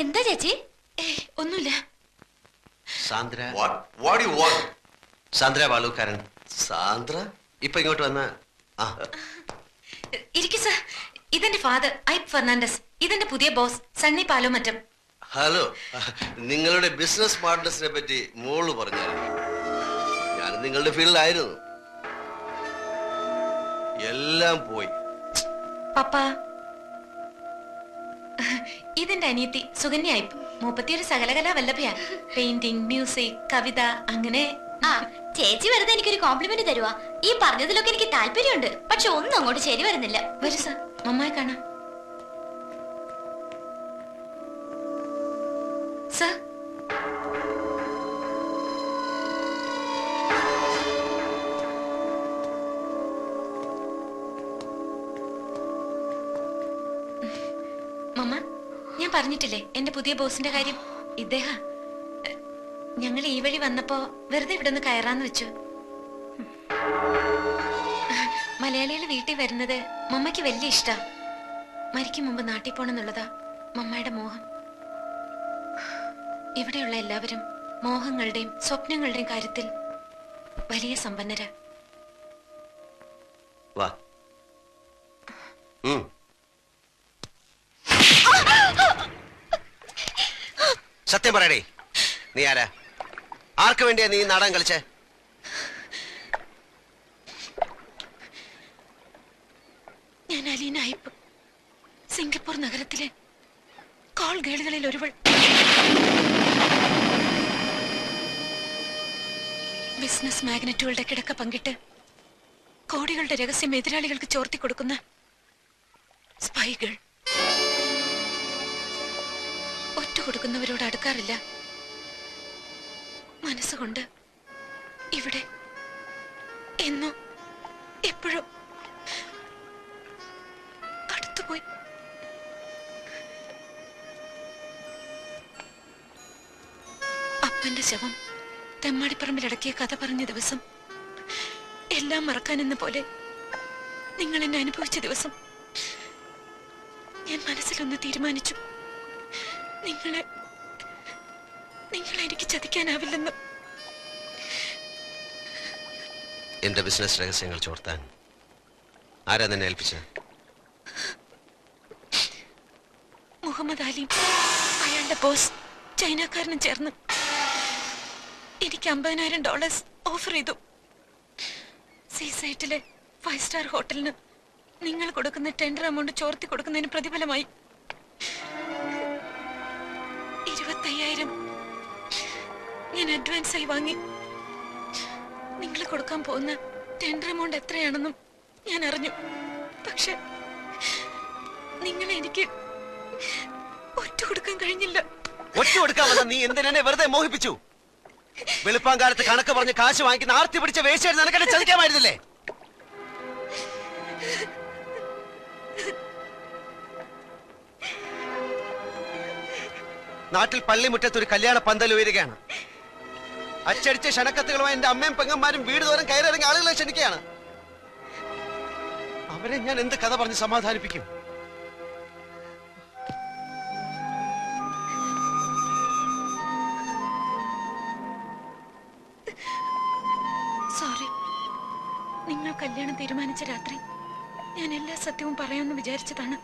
എന്താ ചേച്ചി? ഒന്നുമില്ല. Sandra. What? What do you want? Sandra ബാലൂക്കാരൻ. Sandra? ഇപ്പൊ ഇങ്ങോട്ട് വന്ന. ആ. ഇരിക്കു സർ. ഇതെന്റെ ഫാദർ ഐപ് ഫെർണാണ്ടസ്. ഇതെന്റെ പുതിയ ബോസ് സണ്ണി പാലോമറ്റം ഹലോ. നിങ്ങളുടെ ബിസിനസ് പാർട്ട്നേഴ്സിനെ പറ്റി മോൾ പറഞ്ഞായിരുന്നു. ഞാൻ നിങ്ങളുടെ ഫീൽഡിലായിരുന്നു. എല്ലാം പോയി. പപ്പ ഇതെന്റെ അനിയത്തി സുകന്യായി മൂപ്പത്തിയൊരു സകലകലാ വല്ലഭയാ. പെയിന്റിംഗ് മ്യൂസിക് കവിത അങ്ങനെ. ആ ചേച്ചി വെറുതെ എനിക്കൊരു കോംപ്ലിമെന്റ് തരുവാ. ഈ പറഞ്ഞതിലൊക്കെ എനിക്ക് താല്പര്യമുണ്ട്. പക്ഷെ ഒന്നും അങ്ങോട്ട് ശരി വരുന്നില്ല. വരൂ സർ മമ്മായി കാണാം. സർ. മമ്മ. ഞാൻ പറഞ്ഞിട്ടില്ലേ എന്റെ പുതിയ ബോസിന്റെ കാര്യം? ഇദ്ദേഹ ഞങ്ങൾ ഈ വഴി വന്നപ്പോ വെറുതെ ഇവിടെ ഒന്ന് കയറാന്ന് വെച്ചു. മലയാളികൾ വീട്ടിൽ വരുന്നത് മമ്മയ്ക്ക് വലിയ ഇഷ്ടാ. മരിക്കും മുമ്പ് നാട്ടിൽ പോണെന്നുള്ളതാ മമ്മയുടെ മോഹം. ഇവിടെയുള്ള എല്ലാവരും മോഹങ്ങളുടെയും സ്വപ്നങ്ങളുടെയും കാര്യത്തിൽ വലിയ സമ്പന്നരാ. വാ. സത്യം പറയടേ. നീ ആരാ? ആർക്ക് വേണ്ടിയാ നീ ഈ നാടകം കളിച്ചേ? ഞാൻ അലീന അയ്പ് സിംഗപ്പൂർ നഗരത്തിലെ കോൾ ഗേളുകളിൽ ഒരുവൾ ബിസിനസ് മാഗ്നറ്റുകളുടെ കിടക്ക പങ്കിട്ട് കോടികളുടെ രഹസ്യം എതിരാളികൾക്ക് ചോർത്തി കൊടുക്കുന്ന സ്പൈകൾ കൊടുക്കുന്നവരോട് അടുക്കാറില്ല. മനസ്സുകൊണ്ട് ഇവിടെ എന്നും എപ്പോഴും അടുത്തുപോയി. അപ്പന്റെ ശവം തെമ്മാടിപ്പറമ്പിൽ അടക്കിയ കഥ പറഞ്ഞ ദിവസം എല്ലാം മറക്കാനെന്ന പോലെ നിങ്ങൾ എന്നെ അനുഭവിച്ച ദിവസം ഞാൻ മനസ്സിലൊന്ന് തീരുമാനിച്ചു. നിങ്ങളെ നിങ്ങളെ എനിക്ക് ചതിക്കാനാവില്ലെന്ന്. എന്റെ ബിസിനസ് രഹസ്യങ്ങൾ ചോർത്താൻ ആരാ നിന്നെ ഏൽപ്പിച്ച? മുഹമ്മദ് അലി അയാളുടെ ബോസ് ചൈനക്കാരനും ചേർന്ന് എനിക്ക് അമ്പതിനായിരം ഡോളേഴ്സ് ഓഫർ ചെയ്തു. സീസൈറ്റിലെ ഫൈവ് സ്റ്റാർ ഹോട്ടലിന് നിങ്ങൾ കൊടുക്കുന്ന ടെൻഡർ എമൗണ്ട് ചോർത്തി കൊടുക്കുന്നതിന് പ്രതിഫലമായി. ഇരുപത്തയ്യായിരം ഞാൻ അഡ്വാൻസ് ആയി വാങ്ങി. നിങ്ങൾ കൊടുക്കാൻ പോകുന്ന ടെൻഡർ എമൗണ്ട് എത്രയാണെന്നും ഞാൻ അറിഞ്ഞു. പക്ഷെ നിങ്ങൾ എനിക്ക് ഒറ്റ കൊടുക്കാൻ കഴിഞ്ഞില്ല. ഒറ്റ കൊടുക്കാൻ നീ എന്തിനെ വെറുതെ മോഹിപ്പിച്ചു? വെളുപ്പാങ്കാലത്ത് കണക്ക് പറഞ്ഞ് കാശ് വാങ്ങിക്കുന്ന ആർത്തി പിടിച്ച വേശ്യായിരുന്നു നിനക്കെന്നെ ചതിക്കാമായിരുന്നില്ലേ? നാട്ടിൽ പള്ളിമുറ്റത്ത് ഒരു കല്യാണ പന്തൽ ഉയരുകയാണ്. അച്ചടിച്ച ക്ഷണക്കത്തുകളുമായി എന്റെ അമ്മയും പെങ്ങന്മാരും വീട് തോറും കയറിറങ്ങി ആളുകളെ ക്ഷണിക്കുകയാണ്. അവരെ ഞാൻ എന്ത് കഥ പറഞ്ഞ് സമാധാനിപ്പിക്കും? സോറി. നിങ്ങൾ കല്യാണം തീരുമാനിച്ച രാത്രി ഞാൻ എല്ലാ സത്യവും പറയാമെന്ന് വിചാരിച്ചതാണ്.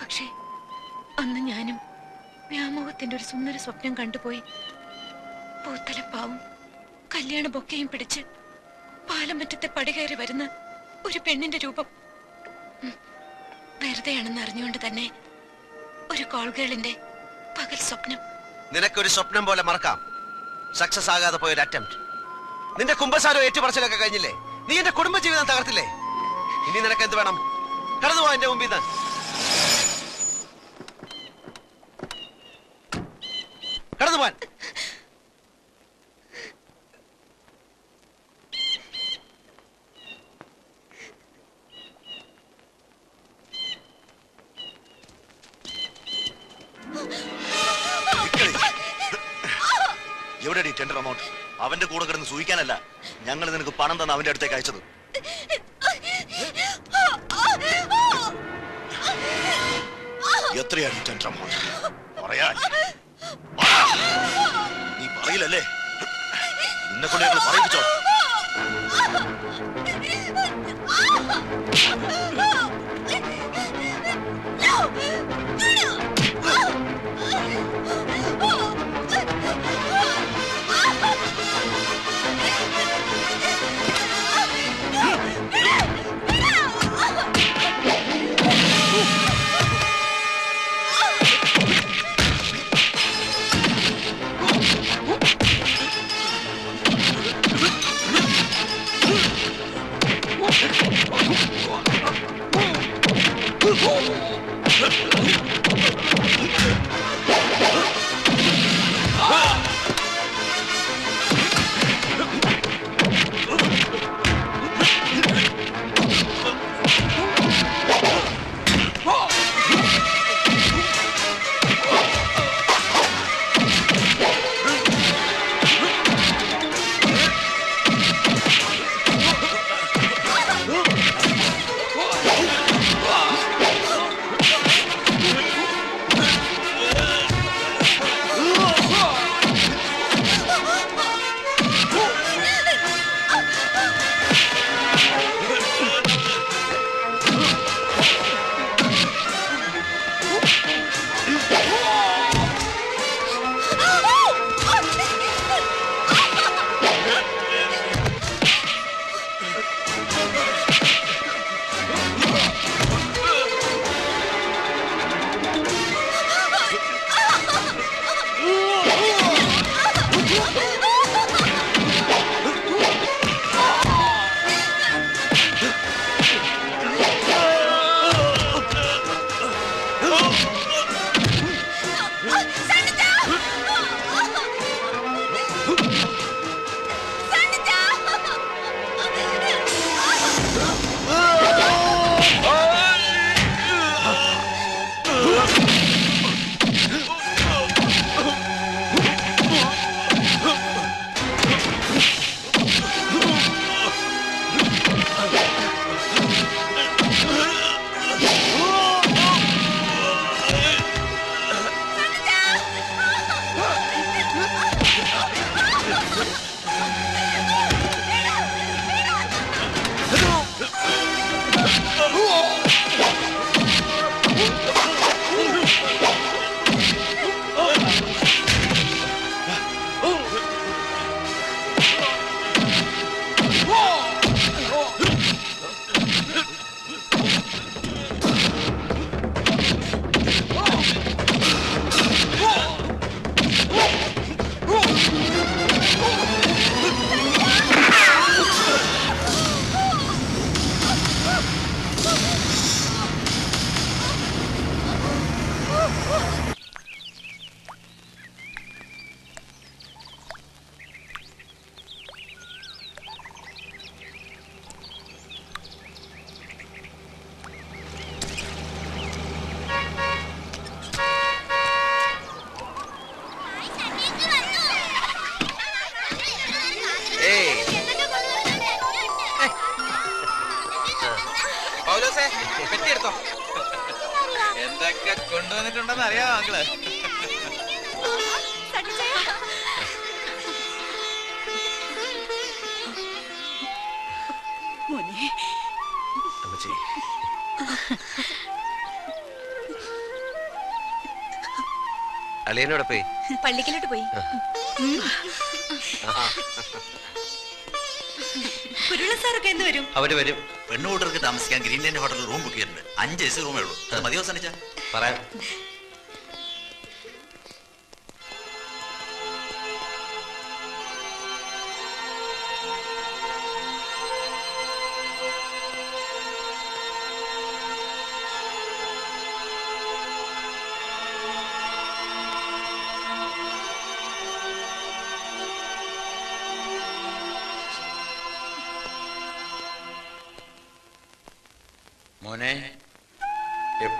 പക്ഷേ അന്ന് ഞാനും വ്യാമോഹത്തിന്റെ ഒരു സുന്ദര സ്വപ്നം കണ്ടുപോയി. പൂത്തലപ്പാവും കല്യാണ ബൊക്കയും പിടിച്ച് പാലമറ്റത്തെ പടികയറി വരുന്ന ഒരു പെണ്ണിന്റെ രൂപം. വെറുതെയാണെന്ന് അറിഞ്ഞുകൊണ്ട് തന്നെ ഒരു കോൾഗേളിന്റെ പകൽ സ്വപ്നം. നിനക്കൊരു സ്വപ്നം പോലെ മറക്കാം. സക്സസ് ആകാതെ പോയ ഒരു അറ്റംപ്റ്റ് നിന്റെ കുമ്പസാരോ ഏറ്റുപറച്ചിലൊക്കെ കഴിഞ്ഞില്ലേ? നീ എന്റെ കുടുംബജീവിതം തകർത്തില്ലേ? ഇനി നിനക്ക് എന്ത് വേണം? കടന്നു പോവാ എന്റെ മുമ്പിൽ നിന്ന്. കടന്നു പോവാൻ. എവിടെയാണ് ടെൻഡർ എമൗണ്ട് അവന്റെ കൂടെ കിടന്ന് സൂഹിക്കാനല്ല ഞങ്ങൾ നിനക്ക് പണം തന്ന അവന്റെ അടുത്തേക്ക് അയച്ചത്. എത്രയാണ് ടെൻഡർ അമൗണ്ട് പറയാൻ പറ. നീ പറയില്ലല്ലേ നിന്നെ കൊണ്ട് ഞങ്ങൾ പറയിപ്പിച്ചോ. പെട്ടിയെടുത്തോ എന്തൊക്കെ കൊണ്ടുവന്നിട്ടുണ്ടെന്ന് അറിയാം മക്കൾ? അമ്മച്ചി. അളിയനോടെ പോയി. പള്ളിക്കലോട്ട് പോയി കുരുള സാറൊക്കെ വരും. അവർ വരും. പെണ്ണുകൂട്ടർക്ക് താമസിക്കാൻ ഗ്രീൻലാൻഡ് ഹോട്ടലിൽ റൂം ബുക്ക് ചെയ്തിട്ടുണ്ട്. അഞ്ച് എ റൂമേ ഉള്ളൂ. അത് മതിയോ സനിച്ച പറയാം.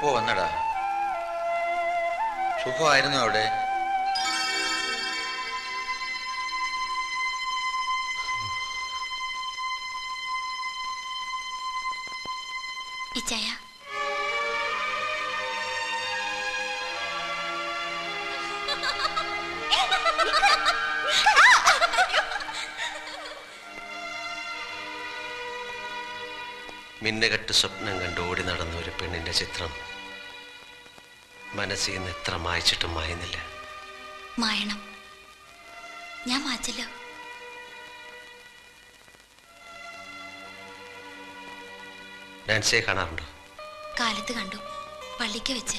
എപ്പോ വന്നടാ. സുഖമായിരുന്നു അവിടെ. ഇച്ചായ മിന്നുകെട്ട് സ്വപ്നം കണ്ട് ഓടി നടന്ന ഒരു പെണ്ണിന്റെ ചിത്രം മനസ്സിൽ നിന്ന് എത്ര മായച്ചിട്ടും മായുന്നില്ല. മായണം. ഞാൻ മാച്ചല്ലോ നാൻസിയെ കാണാറുണ്ടോ? കാലത്ത് കണ്ടു. പള്ളിക്ക് വെച്ച്.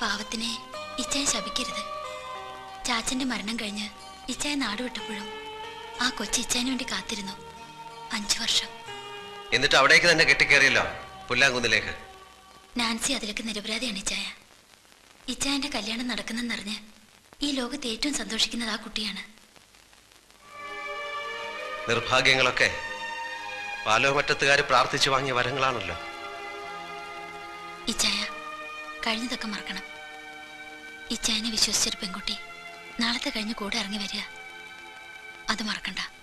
പാവത്തിനെ ഇച്ചായ ശപിക്കരുത്. ചാച്ചന്റെ മരണം കഴിഞ്ഞ് ഇച്ചായ നാടുവിട്ടപ്പോഴും ആ കൊച്ചി ഇച്ചായന് വേണ്ടി കാത്തിരുന്നു. അഞ്ചു വർഷം. എന്നിട്ട് അവിടേക്ക് തന്നെ കെട്ടിക്കേറിയല്ലോ. പുല്ലാങ്കുന്നിലേക്ക്. നാൻസി അതിലേക്ക് നിരപരാധിയാണ് ഇച്ചായ. ഇച്ചായന്റെ കല്യാണം നടക്കുന്നെന്നറിഞ്ഞ് ഈ ലോകത്ത് ഏറ്റവും സന്തോഷിക്കുന്നത് ആ കുട്ടിയാണ്. നിർഭാഗ്യങ്ങളൊക്കെ പാലോമറ്റത്തുകാർ പ്രാർത്ഥിച്ചു വാങ്ങിയ വരങ്ങളാണല്ലോ. ഇച്ചായ കഴിഞ്ഞതൊക്കെ മറക്കണം. ഇച്ചായനെ വിശ്വസിച്ചൊരു പെൺകുട്ടി നാളത്തെ കഴിഞ്ഞ് കൂടെ ഇറങ്ങി വരിക. അത് മറക്കണ്ട.